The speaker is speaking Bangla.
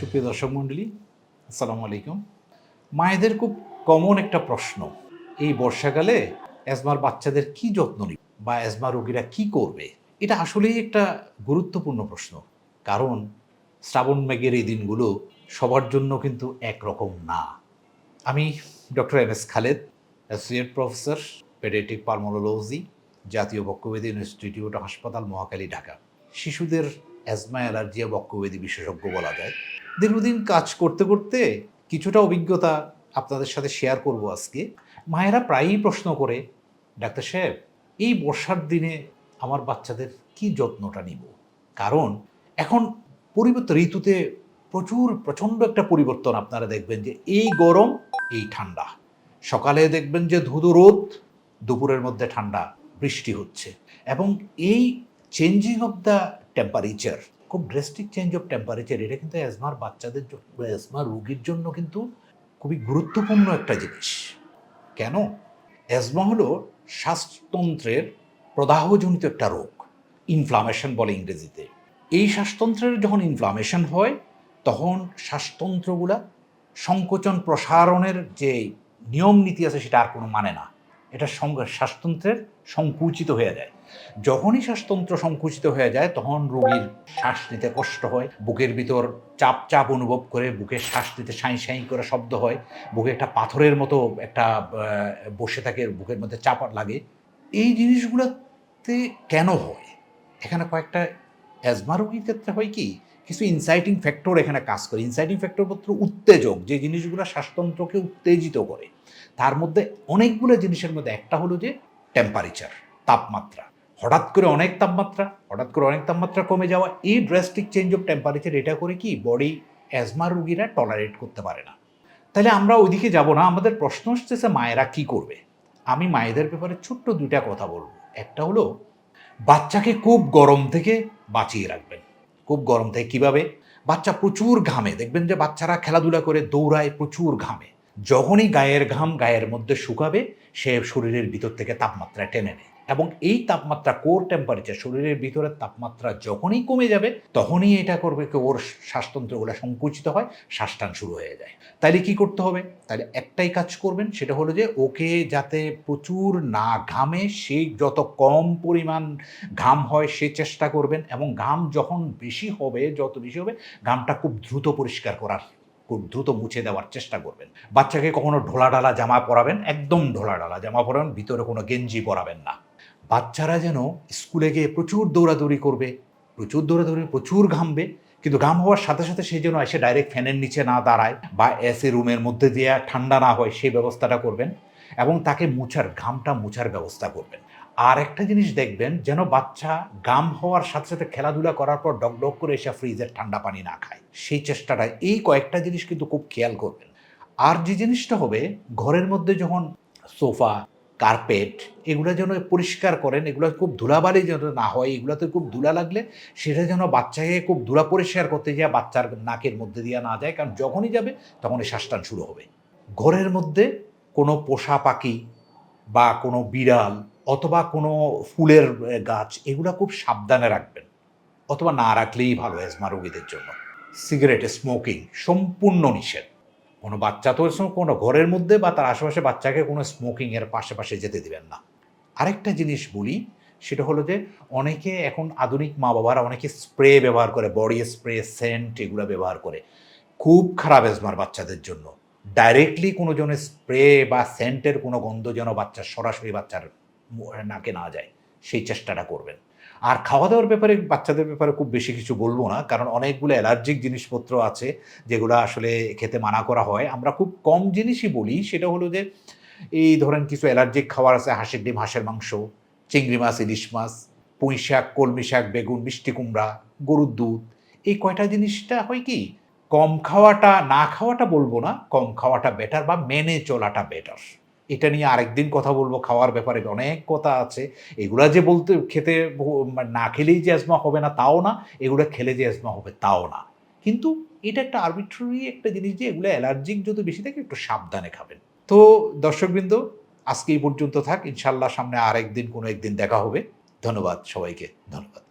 সুপ্রিয় দর্শক মণ্ডলী, আসসালামু আলাইকুম। মায়েদের খুব কমন একটা প্রশ্ন, এই বর্ষাকালে অ্যাজমার বাচ্চাদের কি যত্ন নিবে বা অ্যাজমা রোগীরা কি করবে? এটা আসলেই একটা গুরুত্বপূর্ণ প্রশ্ন, কারণ শ্রাবণ মেঘের এই দিনগুলো সবার জন্য কিন্তু একরকম না। আমি doctor M S Khaled, associate professor, paediatric pulmonology জাতীয় বক্ষবেদী ইনস্টিটিউট, হাসপাতাল, মহাকালী, ঢাকা। শিশুদের অ্যাজমা অ্যালার্জি বক্ষবেদী বিশেষজ্ঞ বলা যায়। দীর্ঘদিন কাজ করতে করতে কিছুটা অভিজ্ঞতা আপনাদের সাথে শেয়ার করব আজকে। মায়েরা প্রায়ই প্রশ্ন করে, ডাক্তার সাহেব, এই বর্ষার দিনে আমার বাচ্চাদের কি যত্নটা নিব? কারণ এখন পরিবর্তন ঋতুতে প্রচুর, প্রচণ্ড একটা পরিবর্তন আপনারা দেখবেন যে এই গরম, এই ঠান্ডা। সকালে দেখবেন যে ধুধু রোদ, দুপুরের মধ্যে ঠান্ডা, বৃষ্টি হচ্ছে। এবং এই চেঞ্জিং অফ দ্য টেম্পারেচার খুব ড্রেস্টিক চেঞ্জ অফ টেম্পারেচার এটা কিন্তু অ্যাজমার বাচ্চাদের অ্যাজমা রোগীর জন্য কিন্তু খুবই গুরুত্বপূর্ণ একটা জিনিস। কেন? অ্যাজমা হলো শ্বাসতন্ত্রের প্রদাহজনিত একটা রোগ ইনফ্লামেশন বলে ইংরেজিতে। এই শ্বাসতন্ত্রের যখন ইনফ্লামেশন হয়, তখন শ্বাসতন্ত্রগুলা সংকোচন প্রসারণের যে নিয়ম নীতি আছে, সেটা আর কোনো মানে না। এটা শ্বাসতন্ত্রের সংকুচিত হয়ে যায়। যখনই শ্বাসতন্ত্র সংকুচিত হয়ে যায়, তখন রোগীর শ্বাস নিতে কষ্ট হয়। বুকের ভিতর চাপ চাপ অনুভব করে বুকের শ্বাস নিতে সাঁই সাঁই করে শব্দ হয়। বুকে একটা পাথরের মতো একটা বসে থাকে, বুকের মধ্যে চাপ লাগে। এই জিনিসগুলোতে কেন হয়? এখানে কয়েকটা অ্যাজমা রোগীর ক্ষেত্রে হয় কি, কিছু ইনসাইটিং ফ্যাক্টর এখানে কাজ করে। ইনসাইটিং ফ্যাক্টর পত্র উত্তেজক, যে জিনিসগুলো শ্বাসতন্ত্রকে উত্তেজিত করে। তার মধ্যে অনেকগুলো জিনিসের মধ্যে একটা হলো যে টেম্পারেচার তাপমাত্রা। হঠাৎ করে অনেক তাপমাত্রা, হঠাৎ করে অনেক তাপমাত্রা কমে যাওয়া, এই ড্রাস্টিক চেঞ্জ অফ টেম্পারেচার এটা করে কি বডি অ্যাজমা রুগীরা টলারেট করতে পারে না। তাহলে আমরা ওইদিকে যাব না, আমাদের প্রশ্ন হচ্ছে মায়েরা কি করবে? আমি মায়েদের ব্যাপারে ছোট্ট দুইটা কথা বলব। একটা হলো, বাচ্চাকে খুব গরম থেকে বাঁচিয়ে রাখবেন। খুব গরম থেকে কীভাবে? বাচ্চা প্রচুর ঘামে, দেখবেন যে বাচ্চারা খেলাধুলা করে, দৌড়ায় প্রচুর ঘামে। যখনই গায়ের ঘাম গায়ের মধ্যে শুকাবে, সে শরীরের ভিতর থেকে তাপমাত্রা টেনে নেয়। এবং এই তাপমাত্রা কোর টেম্পারেচার শরীরের ভিতরের তাপমাত্রা যখনই কমে যাবে, তখনই এটা করবে ওর শ্বাসতন্ত্রগুলো সংকুচিত হয়, শ্বাসটান শুরু হয়ে যায়। তাইলে কি করতে হবে? তাহলে একটাই কাজ করবেন, সেটা হলো যে ওকে যাতে প্রচুর না ঘামে, সে যত কম পরিমাণ ঘাম হয়, সে চেষ্টা করবেন এবং ঘাম যখন বেশি হবে, যত বেশি হবে, ঘামটা খুব দ্রুত পরিষ্কার করার, খুব দ্রুত মুছে দেওয়ার চেষ্টা করবেন। বাচ্চাকে কখনো ঢোলা ডালা জামা পরাবেন, একদম ঢোলা ডালা জামা পরাবেন, ভিতরে কোনো গেঞ্জি পরাবেন না। বাচ্চারা যেন স্কুলে গিয়ে প্রচুর দৌড়াদৌড়ি করবে, প্রচুর দৌড়াদৌড়ি, প্রচুর ঘামবে, কিন্তু ঘাম হওয়ার সাথে সাথে সেই জন্য এসে ডাইরেক্ট ফ্যানের নিচে না দাঁড়ায় বা এসি রুমের মধ্যে দিয়ে ঠান্ডা না হয় সেই ব্যবস্থাটা করবেন এবং তাকে মুছার, ঘামটা মুছার ব্যবস্থা করবেন। আর একটা জিনিস দেখবেন, যেন বাচ্চা গাম হওয়ার সাথে সাথে খেলাধুলা করার পর ডক ডক করে এসে ফ্রিজের ঠান্ডা পানি না খায়। সেই চেষ্টাটা, এই কয়েকটা জিনিস কিন্তু খুব খেয়াল করবেন। আর যে জিনিসটা হবে, ঘরের মধ্যে যখন সোফা কার্পেট, এগুলো যেন পরিষ্কার করেন, এগুলো খুব ধুলাবালি যেন না হয়, এগুলোতে খুব ধুলা লাগলে সেটা যেন বাচ্চাকে খুব ধুলা পরিষ্কার করতে যায়, বাচ্চার নাকের মধ্যে দিয়ে না যায়, কারণ যখনই যাবে তখনই শ্বাসটান শুরু হবে। ঘরের মধ্যে কোনো পোষা পাখি বা কোনো বিড়াল অথবা কোনো ফুলের গাছ, এগুলো খুব সাবধানে রাখবেন। অথবা না রাখলেই ভালো অ্যাজমা রোগীদের জন্য। সিগারেট, স্মোকিং সম্পূর্ণ নিষেধ। কোনো বাচ্চা তো কোনো ঘরের মধ্যে বা তার আশেপাশে বাচ্চাকে কোনো স্মোকিংয়ের পাশে পাশে যেতে দিবেন না। আরেকটা জিনিস বলি, সেটা হলো যে অনেকে এখন আধুনিক মা বাবারা অনেকে স্প্রে ব্যবহার করে বডি স্প্রে সেন্ট এগুলো ব্যবহার করে। খুব খারাপ এজমার বাচ্চাদের জন্য। ডাইরেক্টলি কোনো জনের স্প্রে বা সেন্টের কোনো গন্ধ যেন বাচ্চার সরাসরি বাচ্চার নাকে না যায়, সেই চেষ্টাটা করবেন। আর খাওয়া দাওয়ার ব্যাপারে বাচ্চাদের ব্যাপারে খুব বেশি কিছু বলব না, কারণ অনেকগুলো অ্যালার্জিক জিনিসপত্র আছে যেগুলো আসলে খেতে মানা করা হয়। আমরা খুব কম জিনিসই বলি, সেটা হলো যে এই ধরেন কিছু অ্যালার্জিক খাবার আছে, হাঁসের ডিম, হাঁসের মাংস, চিংড়ি মাছ, ইলিশ মাছ, পুঁই শাক, কলমি শাক, বেগুন, মিষ্টি কুমড়া, গরুর দুধ, এই কয়টা জিনিসটা হয় কি, কম খাওয়াটা, না খাওয়াটা বলব না, কম খাওয়াটা বেটার বা মেনে চলাটা বেটার এটা নিয়ে আরেকদিন কথা বলব, খাওয়ার ব্যাপারে অনেক কথা আছে। এগুলা যে বলতে খেতে মানে না খেলেই যে অ্যাজমা হবে না, তাও না, এগুলো খেলে যে অ্যাজমা হবে, তাও না। কিন্তু এটা একটা আরবিট্রারি একটা জিনিস যে এগুলো অ্যালার্জিক যদি বেশি থাকে, একটু সাবধানে খাবেন। তো দর্শকবৃন্দ, আজকে এই পর্যন্ত থাক। ইনশাল্লাহ সামনে আরেকদিন, কোনো একদিন দেখা হবে। ধন্যবাদ সবাইকে। ধন্যবাদ।